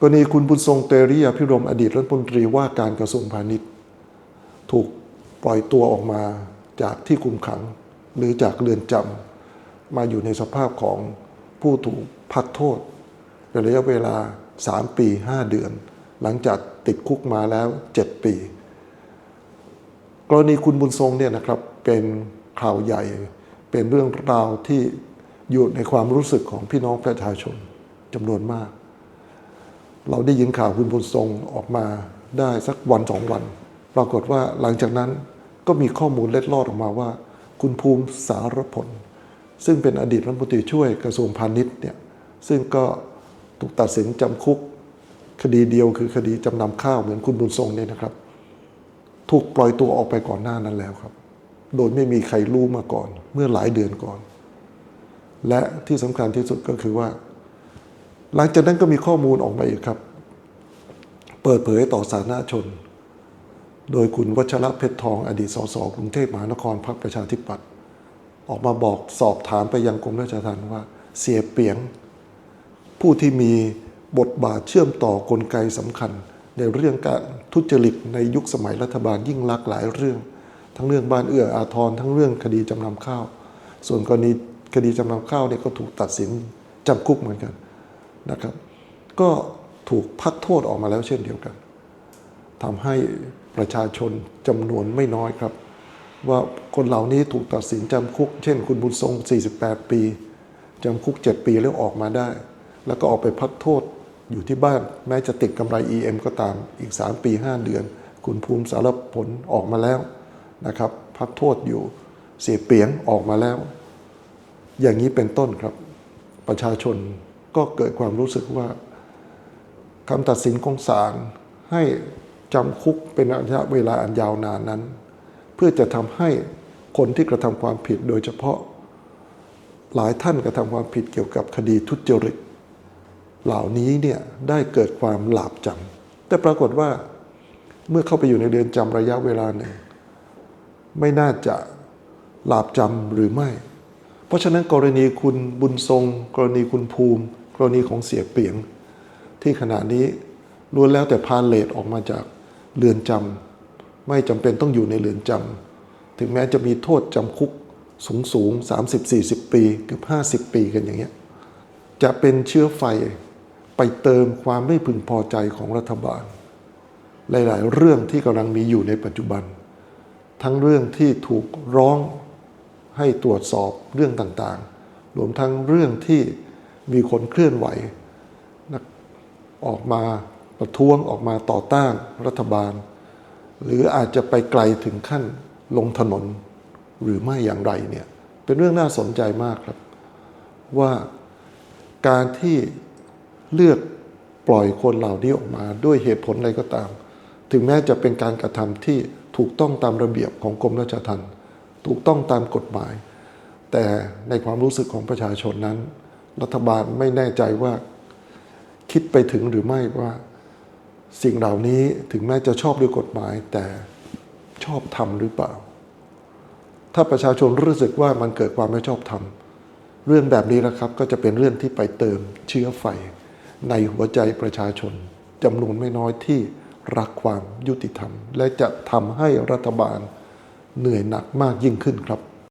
กรณีคุณบุญทรงเตรียพิรมอดีตรัฐมนตรีว่าการกระทรวงพาณิชย์ ถูกปล่อยตัวออกมาจากที่คุมขัง หรือจากเรือนจำมาอยู่ในสภาพของผู้ถูกพักโทษเป็นระยะเวลา 3 ปี 5 เดือน หลังจากติดคุกมาแล้ว 7 ปี กรณีคุณบุญทรงเนี่ยนะครับเป็นข่าวใหญ่ เป็นเรื่องราวที่อยู่ในความรู้สึกของพี่น้องประชาชนจำนวนมาก เราได้ยินข่าวคุณบุญทรงออกมาได้สักวันสองวัน ปรากฏว่าหลังจากนั้นก็มีข้อมูลเล็ดลอดออกมาว่า คุณภูมิสารผลซึ่งเป็นอดีตรัฐมนตรีช่วยกระทรวงพาณิชย์เนี่ยซึ่งก็ถูกตัดสินจำคุก คดีเดียวคือคดีจำนำข้าวเหมือนคุณบุญทรงเนี่ยนะครับ ถูกปล่อยตัวออกไปก่อนหน้านั้นแล้วครับ โดยไม่มีใครรู้มาก่อน เมื่อหลายเดือนก่อน และที่สำคัญที่สุดก็คือว่า หลังจากนั้นก็มีข้อมูลออกมาอีกครับ เปิดเผยต่อสาธารณชน โดยคุณวัชระเพชรทองอดีตสสกรุงเทพมหานครพรรคประชาธิปัตย์ออกมาบอกสอบถามไปยังกรมราชทัณฑ์ว่า เสียเปียง ผู้ที่มีบทบาทเชื่อมต่อกลไกสำคัญ ในเรื่องการทุจริตในยุคสมัยรัฐบาลยิ่งลักษณ์หลายเรื่อง ทั้งเรื่องบ้านเอื้ออาทรทั้งเรื่องคดีจำนำข้าว ส่วนกรณีคดีจำนำข้าวเนี่ยก็ถูกตัดสินจำคุกเหมือนกัน นะครับ ก็ถูกพักโทษออกมาแล้วเช่นเดียวกันทำให้ประชาชนจำนวนไม่น้อยครับ ว่าคนเหล่านี้ถูกตัดสินจำคุก เช่น คุณบุญทรง 48 ปีจำคุก 7 ปีแล้วออกมาได้ แล้วก็ออกไปพักโทษอยู่ที่บ้าน แม้จะติดกำไร EM ก็ตามอีก 3 ปี 5 เดือน คุณภูมิสารผลออกมาแล้วนะครับ พักโทษอยู่เสียเปียงออกมาแล้ว อย่างนี้เป็นต้นครับ ประชาชน ก็เกิดความรู้สึกว่าคำตัดสินของศาลให้จำคุกเป็นระยะเวลาอันยาวนานนั้น เพื่อจะทำให้คนที่กระทำความผิดโดยเฉพาะ หลายท่านกระทำความผิดเกี่ยวกับคดีทุจริตเหล่านี้เนี่ยได้เกิดความหลาบจำแต่ปรากฏว่าเมื่อเข้าไปอยู่ในเรือนจำระยะเวลาหนึ่ง ไม่น่าจะหลาบจำหรือไม่ เพราะฉะนั้นกรณีคุณบุญทรง กรณีคุณภูมิ กรณีของเสียเปียง ที่ขณะนี้ล้วนแล้วแต่พาเลทออกมาจากเรือนจำไม่จำเป็นต้องอยู่ในเรือนจำถึงแม้จะมีโทษจำคุกสูงสูง30-40 ปีเกือบ50 ปีกันอย่างเงี้ยจะเป็นเชื้อไฟไปเติมความไม่พึงพอใจของรัฐบาล หลาย ๆ เรื่องที่กำลังมีอยู่ในปัจจุบัน ทั้งเรื่องที่ถูกร้องให้ตรวจสอบเรื่องต่าง ๆ รวมทั้งเรื่องที่ มีคนเคลื่อนไหวนะออกมาประท้วงออกมาต่อต้านรัฐบาล หรืออาจจะไปไกลถึงขั้นลงถนนหรือไม่อย่างไรเนี่ยเป็นเรื่องน่าสนใจมากครับ ว่าการที่เลือกปล่อยคนเหล่านี้ออกมาด้วยเหตุผลอะไรก็ตาม ถึงแม้จะเป็นการกระทำที่ถูกต้องตามระเบียบของกรมราชทัณฑ์ถูกต้องตามกฎหมาย แต่ในความรู้สึกของประชาชนนั้น รัฐบาลไม่แน่ใจว่า คิดไปถึงหรือไม่ว่า สิ่งเหล่านี้ถึงแม้จะชอบด้วยกฎหมาย แต่ชอบทำหรือเปล่า ถ้าประชาชนรู้สึกว่ามันเกิดความไม่ชอบธรรมเรื่องแบบนี้นะครับก็จะเป็นเรื่องที่ไปเติมเชื้อไฟ ในหัวใจประชาชนจำนวนไม่น้อยที่รักความยุติธรรม และจะทำให้รัฐบาลเหนื่อยหนักมากยิ่งขึ้นครับ